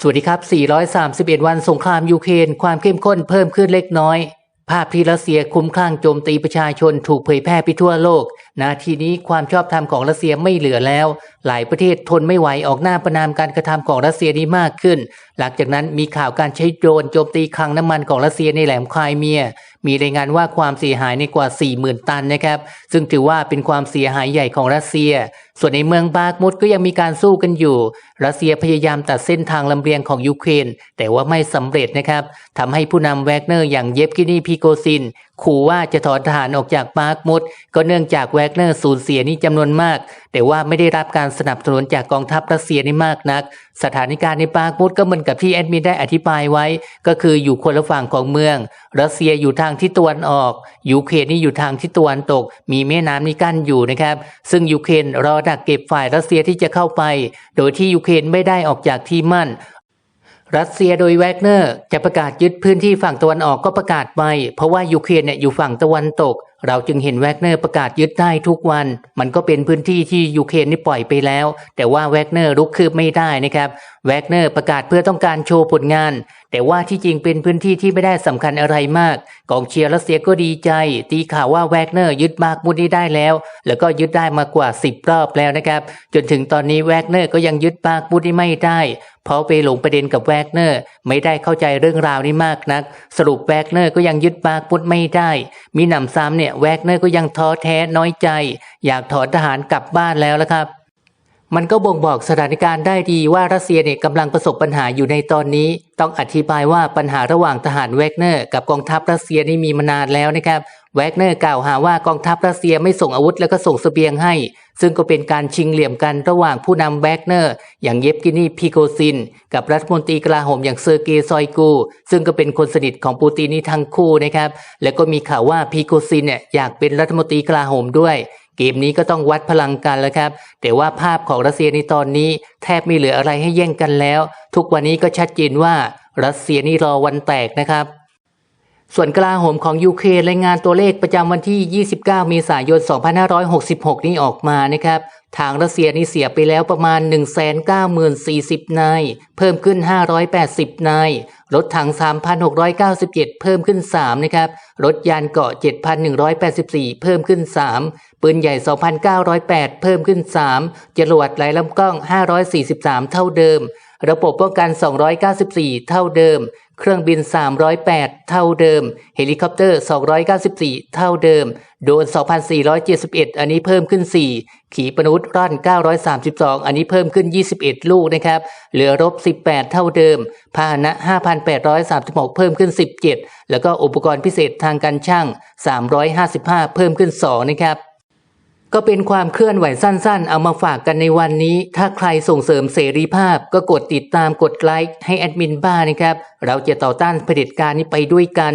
สวัสดีครับ 431 วันสงครามยูเครนความเข้มข้นเพิ่มขึ้นเล็กน้อย ภาพที่รัสเซียคุ้มคลั่งโจมตีประชาชนถูกเผยแพร่ไปทั่วโลก นาทีนี้ความชอบธรรมของรัสเซียไม่เหลือแล้ว หลายประเทศทนไม่ไหวออกหน้าประนามการกระทำของรัสเซียนี้มากขึ้น หลังจากนั้นมีข่าวการใช้โดรนโจมตีคลังน้ำมันของรัสเซียในแหลมไครเมีย มีรายงานว่าความเสียหายในกว่า 40,000 ตันนะครับ ซึ่งถือว่าเป็นความเสียหายใหญ่ของรัสเซีย ส่วนในเมืองบากมุดก็ยังมีการสู้กันอยู่ รัสเซียพยายามตัดเส้นทางลำเลียงของยูเครน แต่ว่าไม่สำเร็จนะครับทำให้ผู้นำแวกเนอร์อย่างเยฟกินีพีโกซินขู่ว่าจะถอนทหารออกจากบากมุดก็เนื่องจากแวกเนอร์สูญเสียนี่จำนวนมาก แต่ว่าไม่ได้รับการสนับสนุนจากกองทัพรัสเซียนี่มากนัก สถานการณ์ในบาร์กมุดก็เหมือนกับที่แอดมินได้อธิบายไว้ ก็คืออยู่คนละฝั่งของเมือง รัสเซียอยู่ทางที่ตะวันออก ยูเครนนี่อยู่ทางที่ตะวันตก มีแม่น้ำนี่กั้นอยู่นะครับ ซึ่งยูเครนรอดักเก็บฝ่ายรัสเซียที่จะเข้าไป โดยที่ยูเครนไม่ได้ออกจากที่มั่นรัสเซียโดยแวกเนอร์จะประกาศยึดพื้นที่ฝั่งตะวันออกก็ประกาศไป เพราะว่ายูเครนเนี่ยอยู่ฝั่งตะวันตกเราจึงเห็นแวกเนอร์ประกาศยึดได้ทุกวัน มันก็เป็นพื้นที่ที่ยูเครนนี่ปล่อยไปแล้ว แต่ว่าแวกเนอร์รุกคืบไม่ได้นะครับ แวกเนอร์ประกาศเพื่อต้องการโชว์ผลงาน แต่ว่าที่จริงเป็นพื้นที่ที่ไม่ได้สำคัญอะไรมาก กองเชียร์รัสเซียก็ดีใจ ตีข่าวว่าแวกเนอร์ยึดมากมุดนี้ได้แล้ว แล้วก็ยึดได้มากว่า 10 รอบแล้วนะครับ จนถึงตอนนี้แวกเนอร์ก็ยังยึดมากมุดนี้ไม่ได้ เพราะไปหลงประเด็นกับแวกเนอร์ ไม่ได้เข้าใจเรื่องราวนี้มากนัก สรุปแวกเนอร์ก็ยังยึดมากมุดไม่ได้ มีหนำซ้ำเนี่ยแวกเนอร์ก็ยังท้อแท้น้อยใจ อยากถอนทหารกลับบ้านแล้วละครับ มันก็บ่งบอกสถานการณ์ได้ดีว่ารัสเซียเนี่ยกำลังประสบปัญหาอยู่ในตอนนี้ ต้องอธิบายว่าปัญหาระหว่างทหารแวกเนอร์กับกองทัพรัสเซียนี่มีมานานแล้วนะครับแวกเนอร์กล่าวหาว่ากองทัพรัสเซียไม่ส่งอาวุธแล้วก็ส่งสเสบียงให้ ซึ่งก็เป็นการชิงเหลี่ยมกันระหว่างผู้นำแวกเนอร์ อย่างเยฟกินีพีโกซิน กับรัฐมนตรีกลาโหมอย่างเซอร์เกย์ซอยกู ซึ่งก็เป็นคนสนิทของปูตินนี่ทั้งคู่นะครับ แล้วก็มีข่าวว่าพีโกซินเนี่ยอยากเป็นรัฐมนตรีกลาโหมด้วย เกมนี้ก็ต้องวัดพลังกันแล้วครับ แต่ว่าภาพของรัสเซียในตอนนี้ แทบไม่เหลืออะไรให้แย่งกันแล้ว ทุกวันนี้ก็ชัดเจนว่ารัสเซียนี่รอวันแตกนะครับ ส่วนกลาโหมของยูเครนรายงานตัวเลขประจำวันที่ 29 เมษายน 2566 นี้ออกมานะครับ ทางรัสเซียนี่เสียไปแล้วประมาณ 1,940นาย เพิ่มขึ้น 580 นาย รถถัง 3,697 เพิ่มขึ้น 3 นะครับ รถยานเกาะ 7,184 เพิ่มขึ้น 3 ปืนใหญ่ 2,908 เพิ่มขึ้น 3 จรวดหลายลำกล้อง 543 เท่าเดิม ระบบป้องกัน 294 เท่าเดิม เครื่องบิน 308 เท่าเดิม เฮลิคอปเตอร์ 294 เท่าเดิม โดรน2,471 อันนี้เพิ่มขึ้น 4 ขีปนาวุธร่อน 932 อันนี้เพิ่มขึ้น 21 ลูกนะครับ เหลือรบ 18 เท่าเดิม พาหนะ 5,836 เพิ่มขึ้น 17 แล้วก็อุปกรณ์พิเศษทางการช่าง 355 เพิ่มขึ้น 2 นะครับ ก็เป็นความเคลื่อนไหวสั้นๆ เอามาฝากกันในวันนี้ ถ้าใครส่งเสริมเสรีภาพ ก็กดติดตามกดไลค์ให้แอดมินบ้านะครับ เราจะต่อต้านเผด็จการนี้ไปด้วยกัน